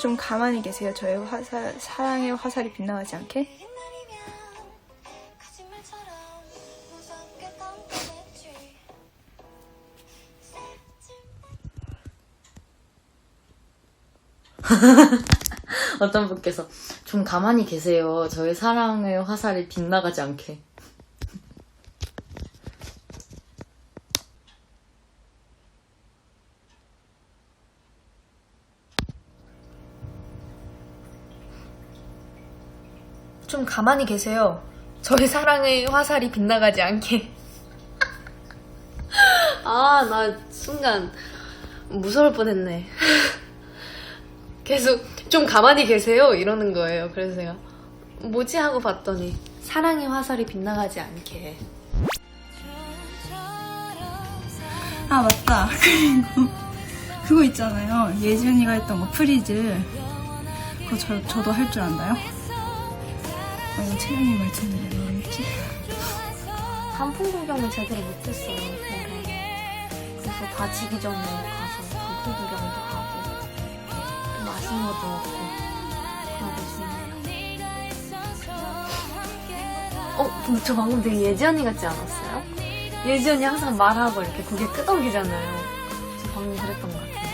좀 가만히 계세요. 저의 화살, 사랑의 화살이 빗나가지 않게. 어떤 분께서 좀 가만히 계세요. 저의 사랑의 화살이 빗나가지 않게. 좀 가만히 계세요. 저의 사랑의 화살이 빗나가지 않게. 아, 나 순간 무서울 뻔했네. 계속 좀 가만히 계세요 이러는 거예요. 그래서 제가 뭐지 하고 봤더니 사랑의 화살이 빗나가지 않게. 아, 맞다. 그리고 그거 있잖아요. 예준이가 했던 거, 프리즈. 그거 저, 저도 할 줄 안다요? 아, 이거 채영이 말씀인데 뭐였지? 단풍 구경을 제대로 못했어요. 그래서 다 지기 전에 가서 단풍 구경도 하고 또 맛있는 것도 먹고 그러고 있습니다. 어, 근데 저 방금 되게 예지 언니 같지 않았어요? 예지 언니 항상 말하고 이렇게 고개 끄덕이잖아요. 저 방금 그랬던 것 같아요.